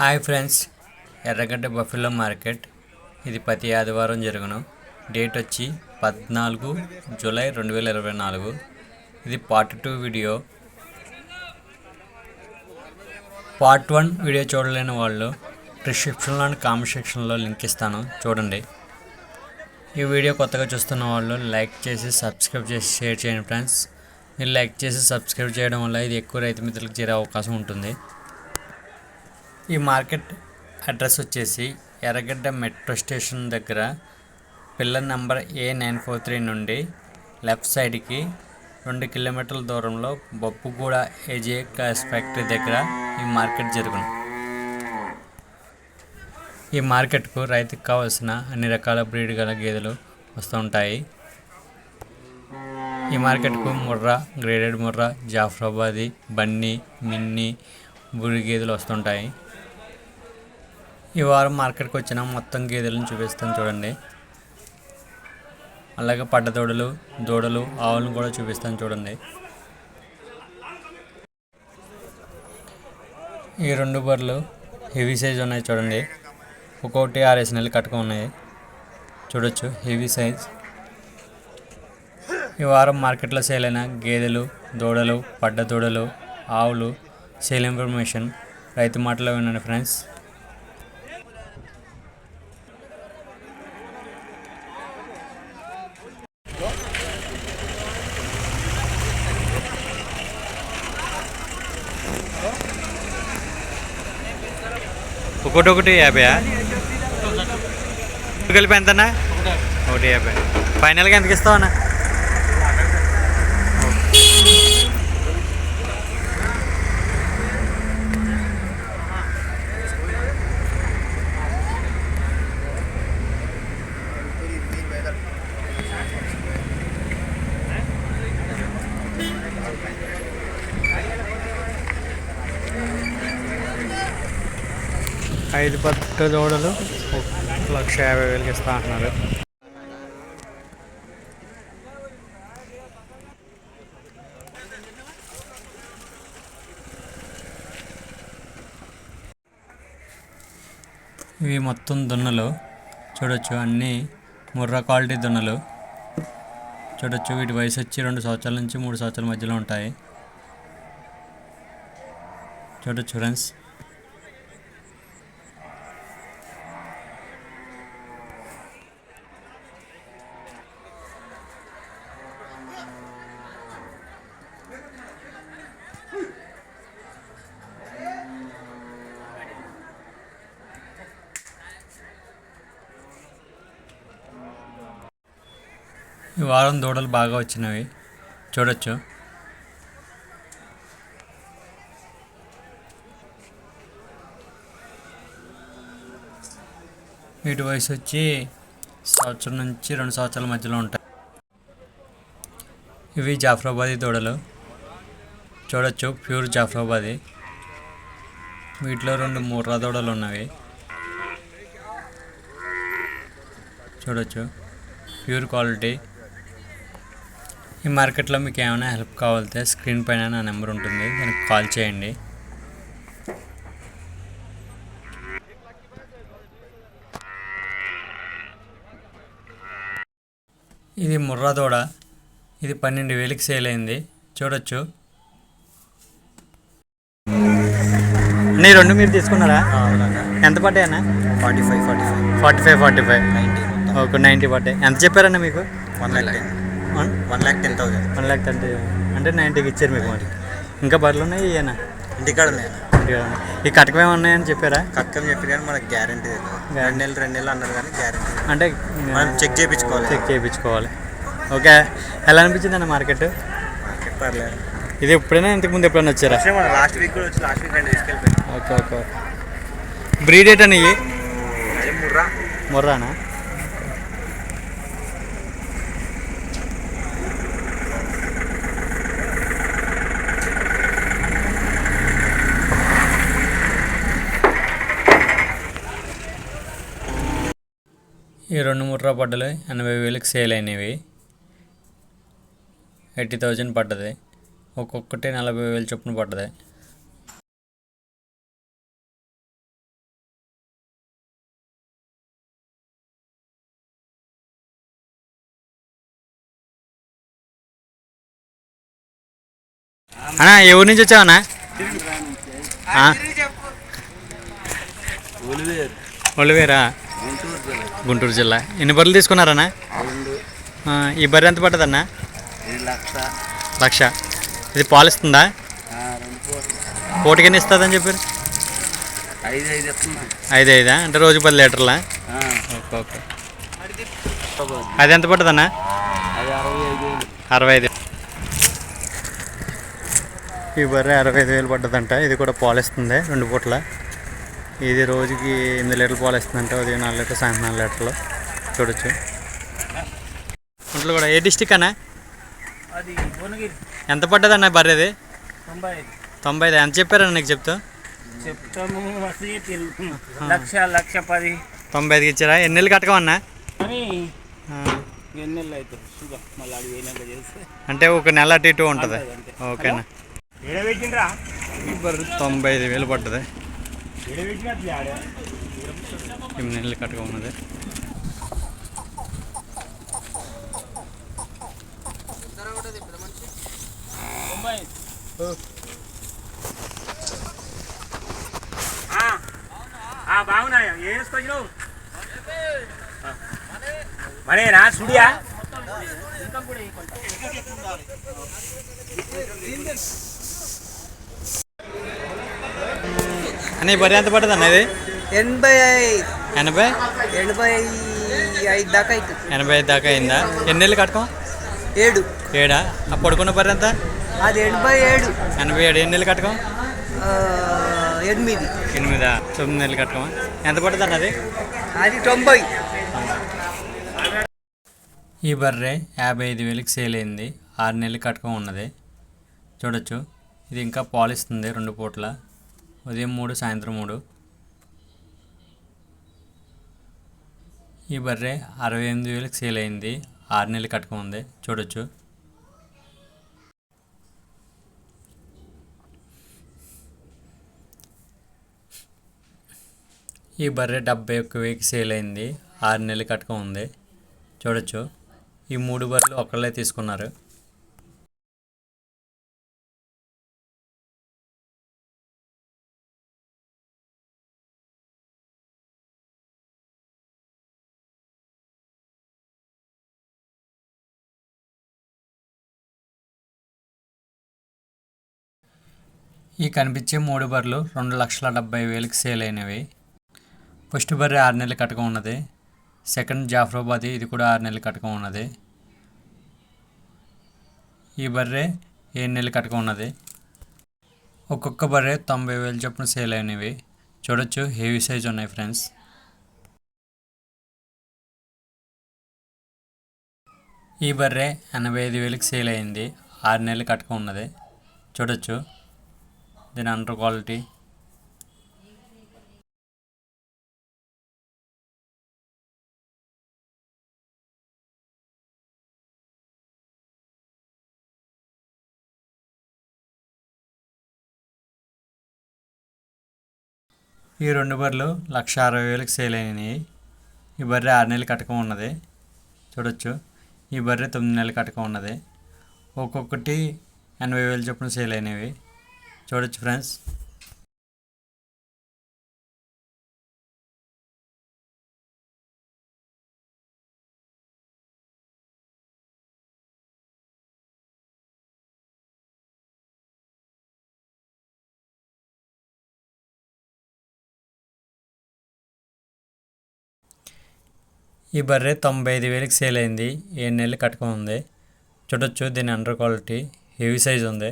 Hi friends Erragadda buffalo market. ఇది ప్రతి ఆదివారం జరుగును. డేట్ వచ్చి పద్నాలుగు జూలై రెండు వేల ఇరవై నాలుగు. ఇది part two video. Part one video చూడలేని వాళ్ళు డిస్క్రిప్షన్లో అండ్ కామెంట్ సెక్షన్లో లింక్ ఇస్తాను. చూడండి. ఈ వీడియో కొత్తగా చూస్తున్న వాళ్ళు లైక్ చేసి సబ్స్క్రైబ్ చేసి షేర్ చేయండి ఫ్రెండ్స్. మీరు లైక్ చేసి సబ్స్క్రైబ్ చేయడం వల్ల ఇది ఎక్కువ రైతు మిత్రులకు చేరే అవకాశం ఉంటుంది. ఈ మార్కెట్ అడ్రస్ వచ్చేసి ఎర్రగడ్డ మెట్రో స్టేషన్ దగ్గర pillar number A nine four three నుండి లెఫ్ట్ సైడ్కి రెండు కిలోమీటర్ల దూరంలో బొప్పుగూడ ఏజే గ్యాస్ ఫ్యాక్టరీ దగ్గర ఈ మార్కెట్ జరుగును. ఈ మార్కెట్కు రైతుకు కావాల్సిన అన్ని రకాల బ్రీడ్ గల గేదెలు వస్తూ ఉంటాయి. ఈ మార్కెట్కు ముర్రా గ్రేడెడ్ ముర్రా జాఫ్రాబాది బన్నీ మిన్ని బుడి గేదెలు వస్తుంటాయి ఈ వారం మార్కెట్కి వచ్చిన మొత్తం గేదెలను చూపిస్తాను చూడండి. అలాగే పడ్డ దూడలు దూడలు ఆవులను కూడా చూపిస్తాను చూడండి. ఈ రెండు బర్రెలు హెవీ సైజ్ ఉన్నాయి చూడండి. ఒక్కొక్కటి ఆరేసి నెలలు కట్టుకు ఉన్నాయి. చూడొచ్చు హెవీ సైజ్. ఈ వారం మార్కెట్లో సేల్ అయిన గేదెలు దూడలు పడ్డ దూడలు ఆవులు సేల్ ఇన్ఫర్మేషన్ రైతు మాటలో వినండి ఫ్రెండ్స్. ఒకటి ఒకటి యాభై కలిపి ఎంతనా ఒకటి. యాభై. ఫైనల్గా ఎంతకి ఇస్తావన్నా ఐదు పట్టు దూడలు ఒక లక్ష యాభై వేలకి ఇస్తా అంటున్నారు. ఇవి మొత్తం దున్నలు. చూడొచ్చు అన్నీ ముర్రా క్వాలిటీ దున్నలు. చూడొచ్చు వీటి వయసు వచ్చి రెండు సంవత్సరాల నుంచి మూడు సంవత్సరాల మధ్యలో ఉంటాయి. చూడొచ్చు ఫ్రెండ్స్. ఈ వారం దూడలు బాగా వచ్చినవి. చూడొచ్చు. వీటి వయసు వచ్చి సంవత్సరం నుంచి రెండు సంవత్సరాల మధ్యలో ఉంటాయి. ఇవి జాఫ్రాబాదీ దూడలు. చూడొచ్చు. ప్యూర్ జాఫ్రాబాదీ. వీటిలో రెండు మూర్రా దూడలు ఉన్నవి. చూడొచ్చు. Pure quality. ఈ మార్కెట్లో మీకు ఏమైనా హెల్ప్ కావాలితే స్క్రీన్ పైన నా నెంబర్ ఉంటుంది దానికి కాల్ చేయండి. ఇది ముర్రా దూడ ఇది పన్నెండు వేలకి సేల్ అయింది. చూడొచ్చు. నీ రెండు మీరు తీసుకున్నారా? ఎంత పడ్డాయన్నా? Forty five forty five. Forty five forty five. Ninety ఒక నైంటీ పడ్డాయి. ఎంత చెప్పారన్నా మీకు? One lakh ten. One lakh ten thousand one lakh thirty అంటే నైంటీకి ఇచ్చారు మీకు మరి. ఇంకా బర్రెలు ఉన్నాయి ఇయ్యనా ఇంటికాడ ఉన్నాయి. ఈ కటకం ఏమి ఉన్నాయని చెప్పారా? కక్కని చెప్పి కానీ మనకు గ్యారంటీ తెలియదు రెండు నెలలు రెండు నెలలు అన్నారు కానీ గ్యారంటీ అంటే మనం చెక్ చేయించుకోవాలి. చెక్ చేయించుకోవాలి. ఓకే. ఎలా అనిపించింది అన్న మార్కెట్ పర్లేదు. ఇది ఎప్పుడైనా ఇంతకు ముందు ఎప్పుడైనా వచ్చారా? లాస్ట్ వీక్ కూడా వచ్చి లాస్ట్ వీక్ రెండు తీసుకెళ్ళిపోయాం ఓకే ఓకే. బ్రీడ్ ఎట్ అని ముర్రా. మొర్రానా? ఈ రెండు ముర్రా పడ్డలు ఎనభై వేలకు సేల్ అయినవి. ఎయిటీ థౌజండ్ పడ్డది. ఒక్కొక్కటి నలభై వేలు చొప్పున పడ్డది. అన్నా ఎవరి నుంచి వచ్చావన్నా ఒలివేరా? గుంటూరు జిల్లా. ఎన్ని బర్రెలు తీసుకున్నారన్నా? ఈ బర్రె ఎంత పడ్డదన్నా? ఇది లక్ష. ఇది పాలిస్తుందా? కోటికి ఇస్తుందని చెప్పారు? ఐదు ఐదు అంటే రోజు పది లీటర్లా? Okay okay. అది ఎంత వేలు. అరవై ఐదు. ఈ బర్రె అరవై ఐదు వేలు పడ్డదంట. ఇది కూడా పాలిస్తుంది రెండు పూట్ల. ఇది రోజుకి ఎనిమిది లీటర్లు పాలిస్తుందంట ఉదయం నాలుగు లీటర్ సాయంత్రం నాలుగు లీటర్లు. చూడొచ్చు. ఒంట్లో కూడా ఏ డిస్టిక్ అన్నా? అది ఎంత పడ్డదన్న బర్రెది తొంభై ఐదు. తొంభై ఐదు. ఎంత చెప్పారన్న నీకు చెప్తా? చెప్తాము లక్ష లక్ష పది. తొంభై ఐదుకి ఇచ్చారా? ఎన్ని నెలలు కట్టకమన్నా? అంటే ఒక నెల అటు ఇటు ఉంటుంది. ఓకేనా? తొంభై ఐదు వేలు పడ్డది. నీళ్ళు కట్టుగా ఉన్నది. నెలలు కట్టకమన్నది తొంభై బాగున్నాయా నా వేసుకొచ్చినావు మరేనా సుడియా. అని బర్రె ఎంత పడ్డది అన్న ఇది? ఎనభై ఎనభై? ఎనభై ఐదు దాకా అవుతుంది ఎనభై ఐదు దాకా అయిందా? ఎన్ని నెలలు కట్టకం? ఏడు. ఏడా? ఆ పడుకున్న బర్రె ఎంత? అది ఎనభై ఏడు. ఎనభై ఏడు. ఎన్ని నెలలు కట్టకం? ఎనిమిది. ఎనిమిదా? తొమ్మిది నెలలు కట్టకమా ఎంత పడుతుంది అన్నది అది తొంభై. ఈ బర్రె యాభై ఐదు వేలకి సేల్ అయింది. ఆరు నెలలు కట్టకం ఉన్నది. చూడొచ్చు. ఇది ఇంకా పాలిస్తుంది రెండు పూట్ల. ఉదయం మూడు సాయంత్రం మూడు. ఈ బర్రె అరవై ఎనిమిది వేలకు సేల్ అయింది. ఆరు నెలలు కట్టకం ఉంది చూడొచ్చు. ఈ బర్రె డెబ్బై ఒక్క వేకి సేల్ అయింది. ఆరు నెలలు కట్టకం ఉంది చూడొచ్చు. ఈ మూడు బర్రెలు ఒకళ్ళే తీసుకున్నారు. ఈ కనిపించే మూడు బర్రెలు రెండు లక్షల డెబ్బై వేలకు సేల్ అయినవి. ఫస్ట్ బర్రె ఆరు నెలలు కట్టకం ఉన్నది. సెకండ్ జాఫ్రాబాద్ ఇది కూడా ఆరు నెలలు కట్టకం ఉన్నది. ఈ బర్రె ఏడు నెలలు కట్టకం ఉన్నది. ఒక్కొక్క బర్రె తొంభై వేలు చొప్పున సేల్ అయినవి. చూడొచ్చు హెవీ సైజ్ ఉన్నాయి ఫ్రెండ్స్. ఈ బర్రె ఎనభై ఐదు వేలకు సేల్ అయింది. ఆరు నెలలు కట్టకం ఉన్నది. చూడొచ్చు. దీని అండర్ క్వాలిటీ. ఈ రెండు బర్రెలు లక్ష అరవై వేలకు సేల్ అయినాయి. ఈ బర్రె ఆరు నెలలు కట్టకం ఉన్నది. చూడొచ్చు. ఈ బర్రె తొమ్మిది నెలలు కటకం ఉన్నది. ఒక్కొక్కటి ఎనభై వేలు చొప్పున సేల్ అయినవి. చూడొచ్చు ఫ్రెండ్స్. ఈ బర్రె తొంభై ఐదు వేలకు సేల్ అయింది. ఏడు నెలలు కట్టకం ఉంది. చూడొచ్చు దీని అండర్ క్వాలిటీ. హెవీ సైజ్ ఉంది.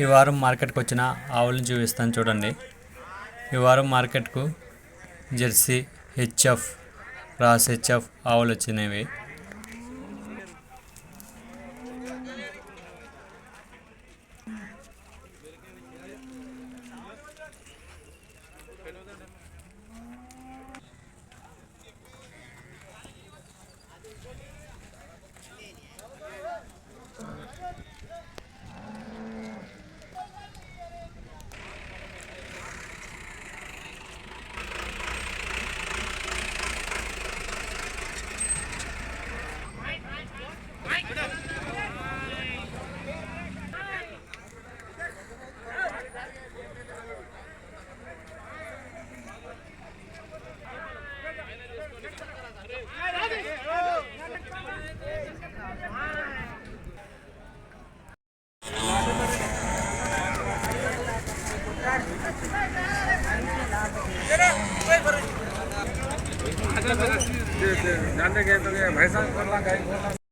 ఈ వారం మార్కెట్కి వచ్చిన ఆవులను చూపిస్తాను చూడండి. ఈ వారం మార్కెట్కు జెర్సీ హెచ్ఎఫ్ రాస్ హెచ్ఎఫ్ ఆవులు వచ్చినవి. cái